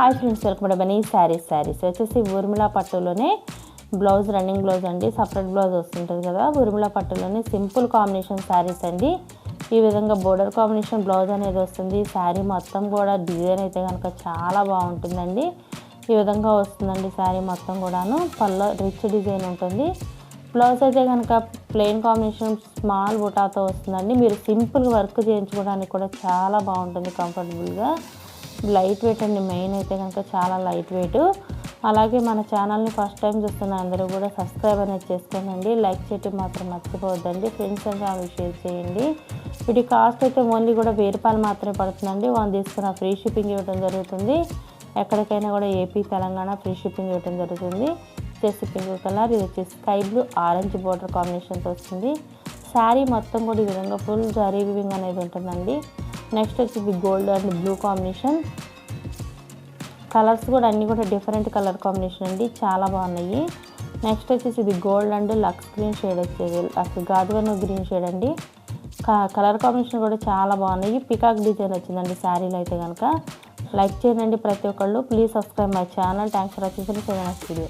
Hi friends welcome to Bunny sarees saris. వచ్చేసి ఊర్మిళ పట్టులోనే blouse running blouse అండి. Separate blouse వస్తుంటుంది కదా ఊర్మిళ పట్టులోనే సింపుల్ కాంబినేషన్ శారీస్ అండి. ఈ విధంగా బోర్డర్ కాంబినేషన్ బ్లౌజ్ అనేది వస్తుంది. శారీ మొత్తం కూడా డిజైన్ అయితే కనుక చాలా బాగుంటుందండి. ఈ విధంగా వస్తుందండి శారీ మొత్తం కూడాను. పళ్ళ రిచ్ డిజైన్ ఉంటుంది. బ్లౌజ్ అయితే కనుక ప్లెయిన్ కాంబినేషన్ స్మాల్ బుటాతో వస్తుందండి. మీరు సింపుల్ వర్క్ చేయించుకోవడానికి కూడా చాలా బాగుంటుంది కంఫర్టబుల్గా. లైట్ వెయిట్ అండి మెయిన్ అయితే కనుక చాలా లైట్ వెయిట్. అలాగే మన ఛానల్ని ఫస్ట్ టైం చూస్తున్న అందరూ కూడా సబ్స్క్రైబ్ అనేది చేసుకోనండి. లైక్ చేయటం మాత్రం మర్చిపోవద్దండి. ఫ్రెండ్స్ అండ్ ఫ్యామిలీ షేర్ చేయండి. వీటి కాస్ట్ అయితే ఓన్లీ కూడా వెయ్యి రూపాయలు మాత్రమే పడుతుందండి. వన్ తీసుకున్న ఫ్రీ షిప్పింగ్ ఇవ్వడం జరుగుతుంది. ఎక్కడికైనా కూడా ఏపీ తెలంగాణ ఫ్రీ షిప్పింగ్ ఇవ్వడం జరుగుతుంది. వచ్చేసి పింక్ కలర్ ఇది వచ్చేసి స్కై బ్లూ ఆరెంజ్ బార్డర్ కాంబినేషన్తో వస్తుంది. శారీ మొత్తం కూడా ఈ విధంగా ఫుల్ జరీ వివింగ్ అనేది ఉంటుందండి. నెక్స్ట్ వచ్చేసి gold and blue combination colours కూడా అన్నీ కూడా డిఫరెంట్ కలర్ కాంబినేషన్ అండి. చాలా బాగున్నాయి. నెక్స్ట్ వచ్చేసి ఇది gold and Lux green shade వచ్చేది. లక్స్ గాజువన్ గ్రీన్ షేడ్ అండి. కలర్ కాంబినేషన్ కూడా చాలా బాగున్నాయి. పికాక్ డిజైన్ వచ్చిందండి శారీలో అయితే కనుక లైక్ చేయండి ప్రతి ఒక్కళ్ళు. Please subscribe my channel thanks for watching next video